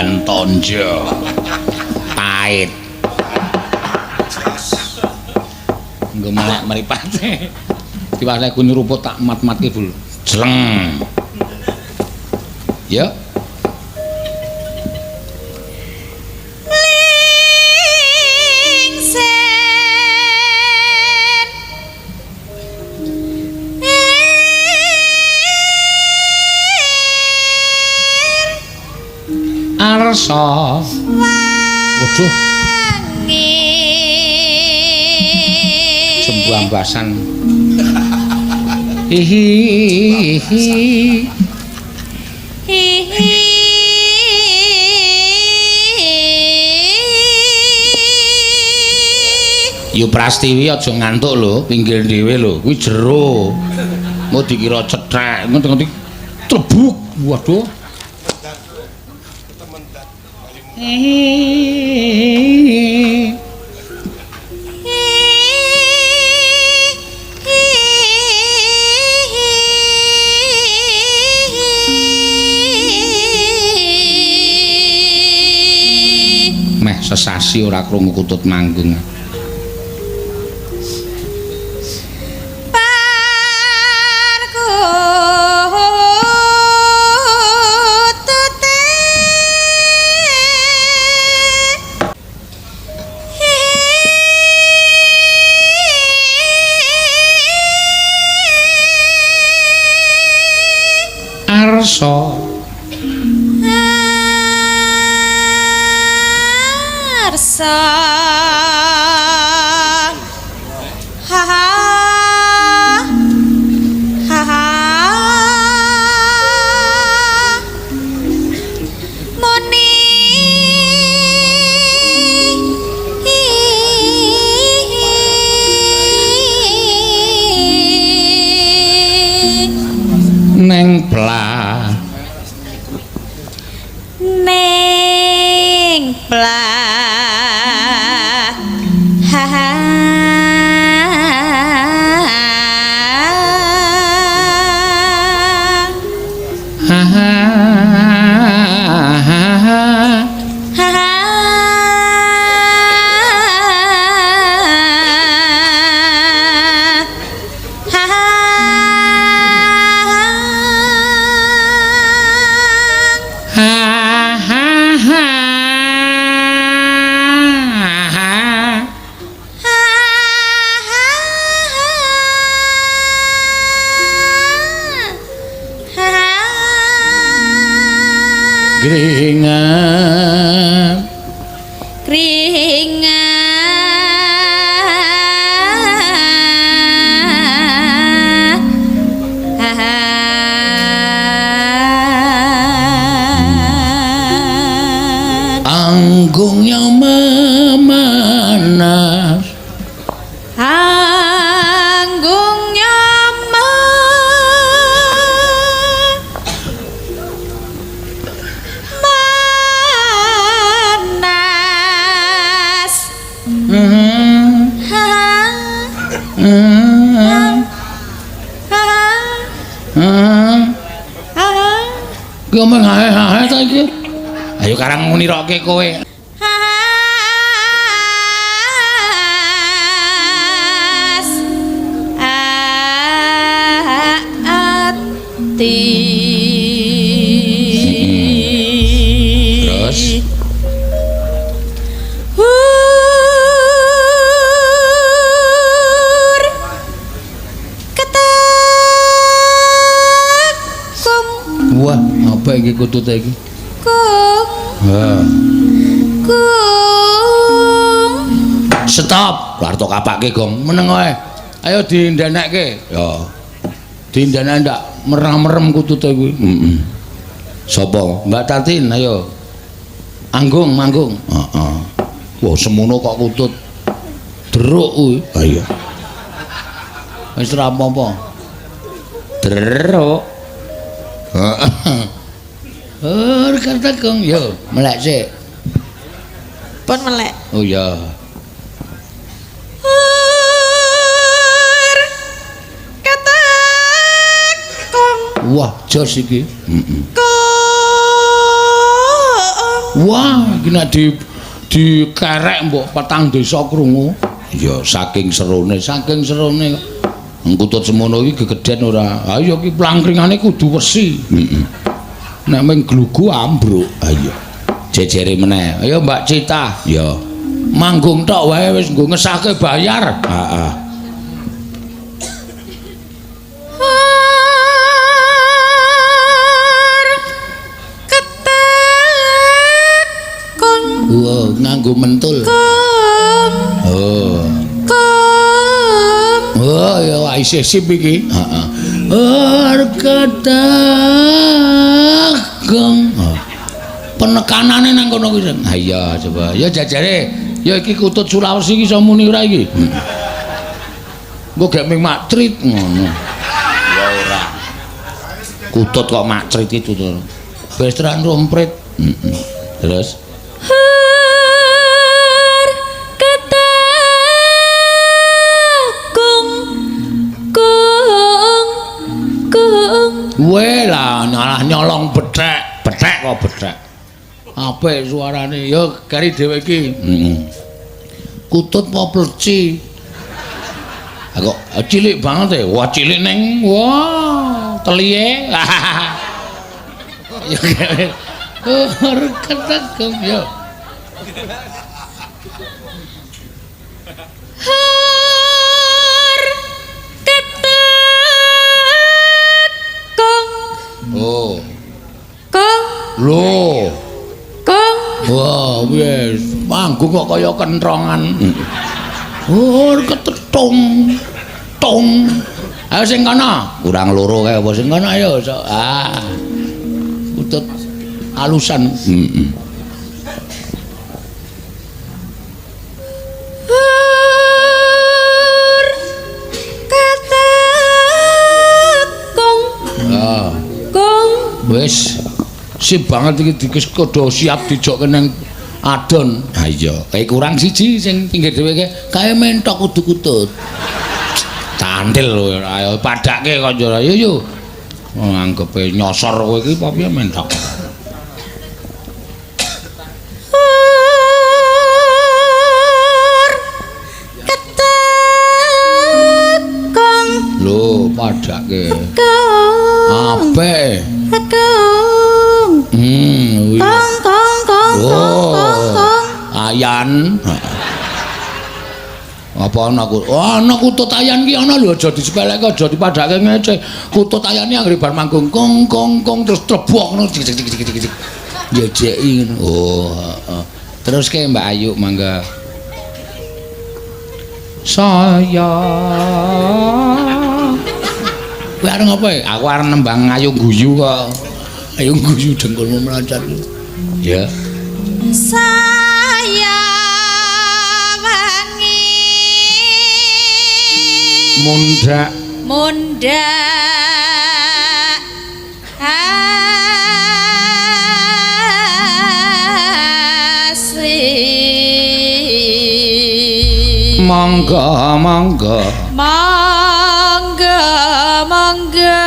Durian tonjo. Pahit. Nggo melek mripate. Kuni rupa tak mat-matke dulu. Jleng. Ya. Arsa. Waduh, jembu ambasan. Hihi. Yu Prastiwi aja ngantuk lho, pinggir dhewe lho. Kuwi jero. Mau dikira cethek, ngerti-ngerti trebuk. Waduh. Sesasi ora krungu kutut manggung. Anggungnya memanas. Anggung nyaman Manas Hmm, hmm, hmm. ha Ki omong ae-ae ta iki. Ayo karang muni roke kowe. Apa iki kung Ha. kung Stop. Warto kapake, Gong. Meneng wae. Ayo dindenekke. Ya. Dindenek ndak merem-merem kutute kuwi. Heeh. Sopo? Mbak Tatin, ayo. Anggung, manggung. Heeh. Wah, semono kok kutut. Deruk kuwi. Ha iya. Wis ora apa-apa. Deruk. Heeh. Kata Gong, yo, melek sik. pun melek Oh iya. Hur ketek kung Wah, jos iki. Heeh. Wah, iki nek di dikerek mbok petang desa krungu. Ya saking serone, saking serone. Ngkutut semono iki gegeden ora. Ayo iki plangkringane kudu wesi. Heeh. Nek ming glugu ambruk. Ayo. Jejere meneh. Ayo Mbak Cita. Ya. Manggung tok wae wis nggo ngesahke bayar. Heeh. Ketekong Wah, nganggo mentul. kong Oh. kong Oh, ya isih sip iki. Heeh. Oh. Penekanane nang kono kuwi. Ha iya, coba. Ya jajare, ya iki kutut Sulawesi iki iso muni ora iki. Engko gek ming matrit ngono. Ya ora. Kutut kok matrit itu to. Bestran rompret. Heeh. Terus Weh lah malah nyolong bethek, bethek kok bethek. Apik suarane ya gari dhewe iki. Heeh. Kutut apa pleci? Aku cilik banget ya. Wah cilik neng. Wah, teliye. ya. Oh, ketegem ya. manggung kok kaya kentrongan. Oh, ketetung. Tung. Ayo sing kana. Kurang loro kae apa sing kana ayo. So, ah. Utut alusan. Heeh. Ah, kong wis sip banget iki dikes kodo siap dijokke nang adon. Ha iya, kae kurang siji sing pinggir dhewe kae kae mentok kudu kutut. Candil lho, ayo padake kanca. Yo. Oh, anggepe nyosor kowe iki apa piye mentok. Lho, padake. kong Apik. kong Hmm, ayan. Apa ana ku? Oh, ana kutut ayan ki ana lho, aja disepeleke, aja dipadake ngece. Kutut ayan iki anggere bar manggung kong kong kong terus trebok ngono. Cik, cik, cik, cik, cik. Jejeki. Oh. Terus ke Mbak Ayu mangga. Saya Kowe arep ngapa? Aku arep nembang ayu guyu kok. Ayu guyu dengkulmu melancat. Ya. saya Mundak Mundak asli mangga mangga. Mangga mangga.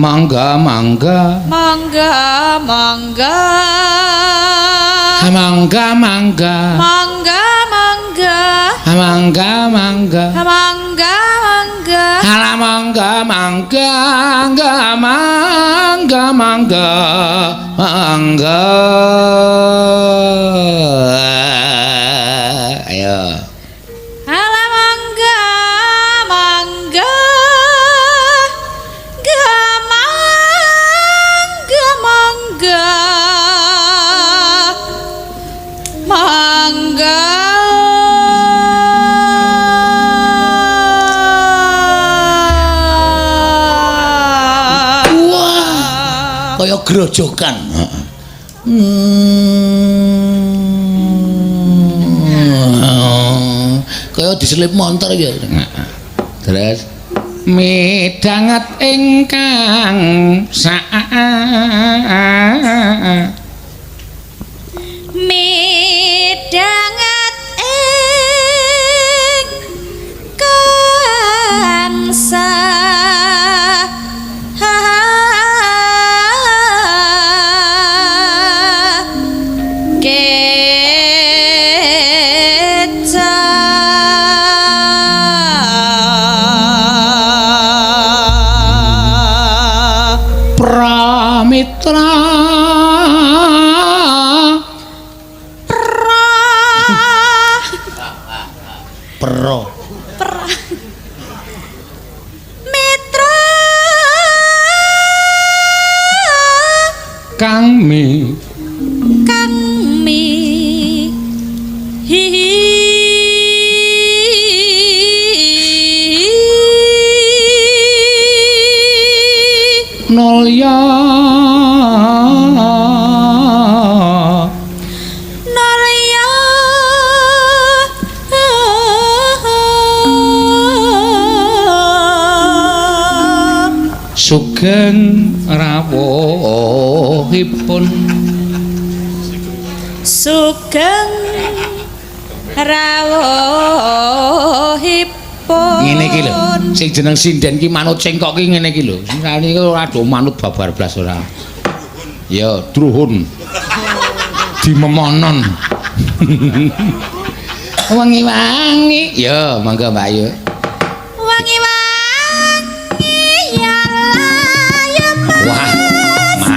Mangga mangga. Mangga mangga. Mangga mangga, mangga. Mangga mangga. Mangga mangga Ala mangga mangga mangga mangga mangga mangga grojokan kaya diselip montor ya terus midanget ingkang sa Sugeng rawuhipun. Sugeng rawuhipun. Ngene iki lho. Sing jeneng sinden ki manut cengkok ki ngene iki lho. Sirane iki ora do manut babar blas ora. Ya druhun. Dimemonon. Wangi-wangi ya monggo Mbak Ayu. Wangi-wangi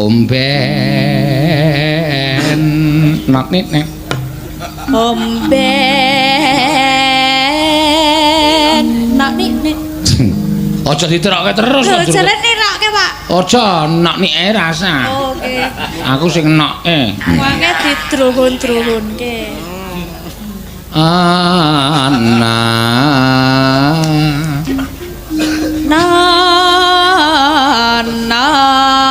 omben nak nih omben nak nih nih Ojo diterake terus lho. Jelen nirake, Pak. Ojo nok nike rasa. Oh, Oke. Okay. Aku sing noke. Wange didruhun-druhunke. Ana. Na. Na.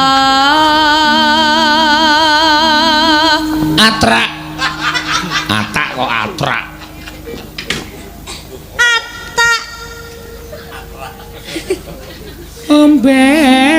Atrak. Atak kok atrak. atak Omben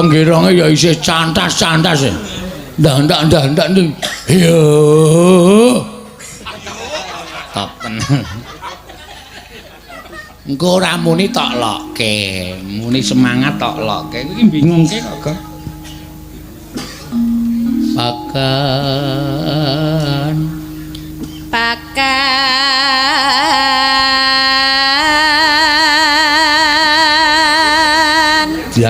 Edan penggeronge ya isih cantas-cantas e. Ndak ndak ndak ndak. Yo. Tenan. Engko ora muni tok lokke, muni semangat tok lokke. Iki bingungke kok, Gong. Pakan pakan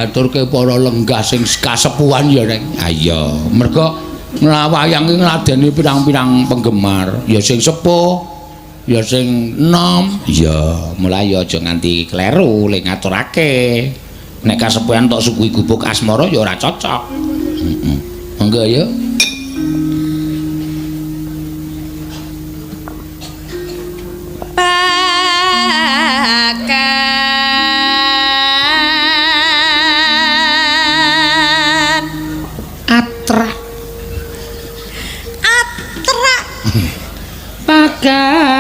diaturke para lenggah sing kasepuhan ya nek. Ayo, mergo nglawayang ki ngladeni pirang-pirang penggemar, ya sing sepuh, ya sing enom. Ya, mulai aja nganti kleru lek ngaturake. Nek kasepuhan tok suku gubuk asmara ya ora cocok. Heeh. Monggo ya. Pakan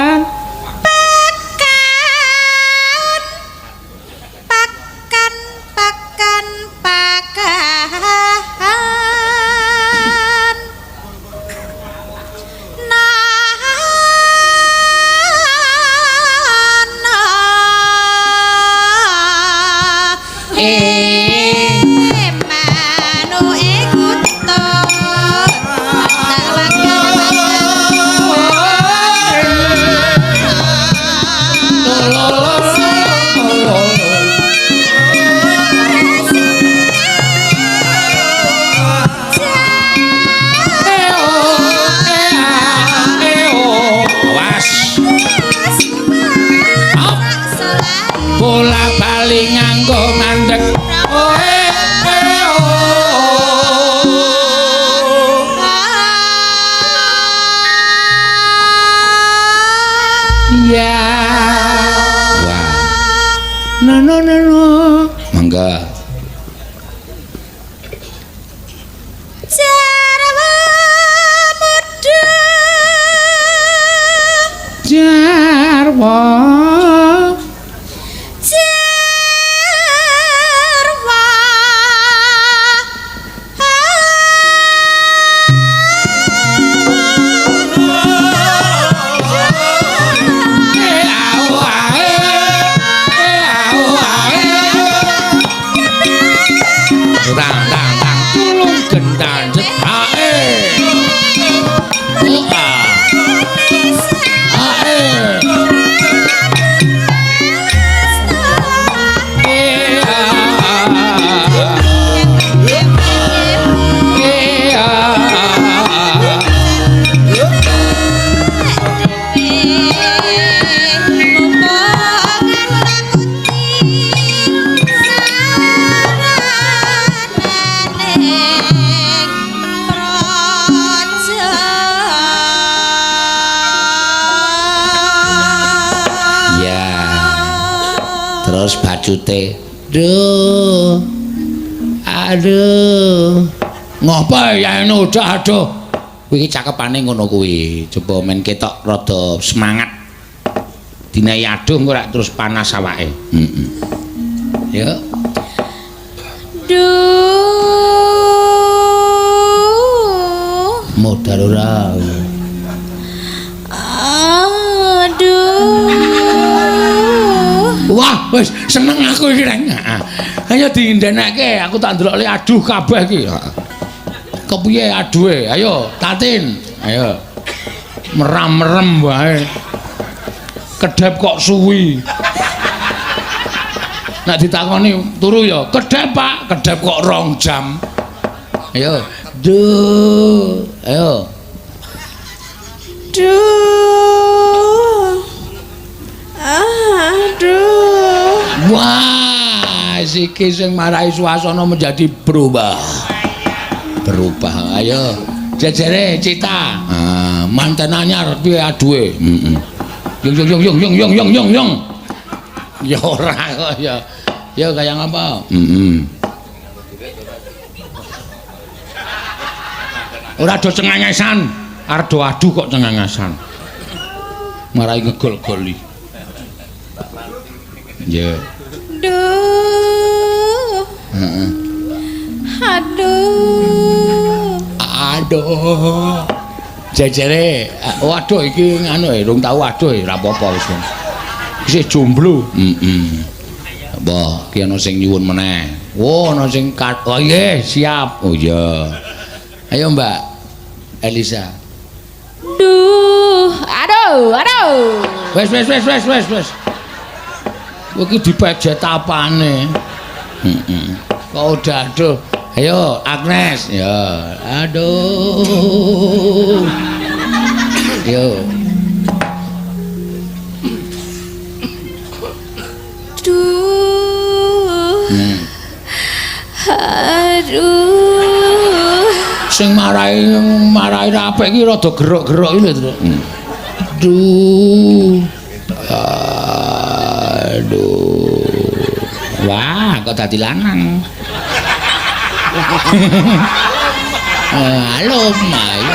want. Ngopo ya ini udah aduh. Kuwi cakepane ngono kuwi. Coba men ketok rada semangat. Dinai aduh engko rak terus panas awake. Heeh. Ya. Duh. Modal ora. Aduh. Wah, wis seneng aku iki reng. Heeh. Ayo diindenake, aku tak ndelok aduh kabeh iki. Heeh. Kepiye aduhe? Ayo, Tatin. Ayo. Meram-merem wae. Kedep kok suwi. Nek ditakoni turu ya, kedep Pak, kedep kok rong jam. Ayo. Duh. Ayo. Duh. Aduh. Wah, siki sing marai suasana menjadi berubah. Berubah. Ayo, jejere cita. Ah, manten anyar piye aduhe? Heeh. Yung yung yung yung yung yung yung yung yung. Ya ora kok ya. Ya kaya ngapa? Heeh. Ora do cengengesan. Arep do adu kok cengengesan. Marai ngegol-goli. Ya. Duh. Aduh. Jejere, waduh iki nganu e, rung tau waduh ora apa-apa wis. Isih jomblo. Heeh. Apa, ki ana sing nyuwun meneh. Oh, ana sing kat. Oh iya, siap. Oh iya. Ayo, Mbak Elisa. Duh. Aduh. Aduh. Wes wes wes wes wes wes. Kowe iki dipejet apane? Heeh. Kok udah aduh. Ayo Agnes, ya. Aduh. Yo. Duh. Hmm. Aduh. Sing marai marai apik iki rada gerok-gerok iki lho, Tru. Duh. Aduh. Wah, kok dadi lanang. Halo, Ma. Ayo,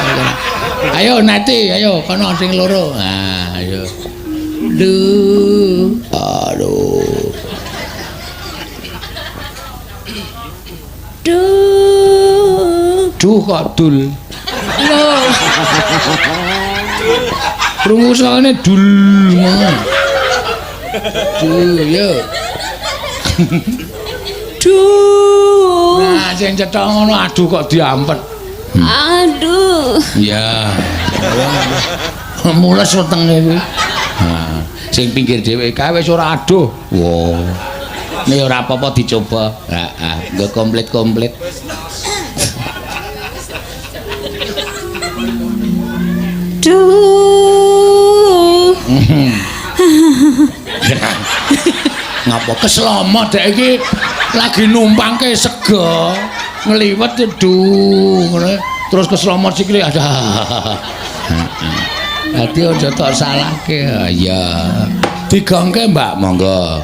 ayo Nati, ayo kono sing loro. Ah, ayo. Duh. Aduh. Duh. Duh kok dul. Loh. Krungu suarane dul. Duh, yo. Duh. Nah, sing cetha ngono aduh kok diampet. Aduh. Ya. Mules wetenge kuwi. Nah, sing pinggir dhewe kae wis ora aduh. Wo. Nek ora apa-apa dicoba. Heeh, nggo komplit-komplit. Duh. ngapa keslomot dek iki lagi numpangke sego ngliwet duh ngono. Terus keslomot sikile ada. Dadi aja tok salahke ya digongke Mbak monggo.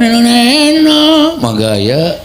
Neno neno monggo ya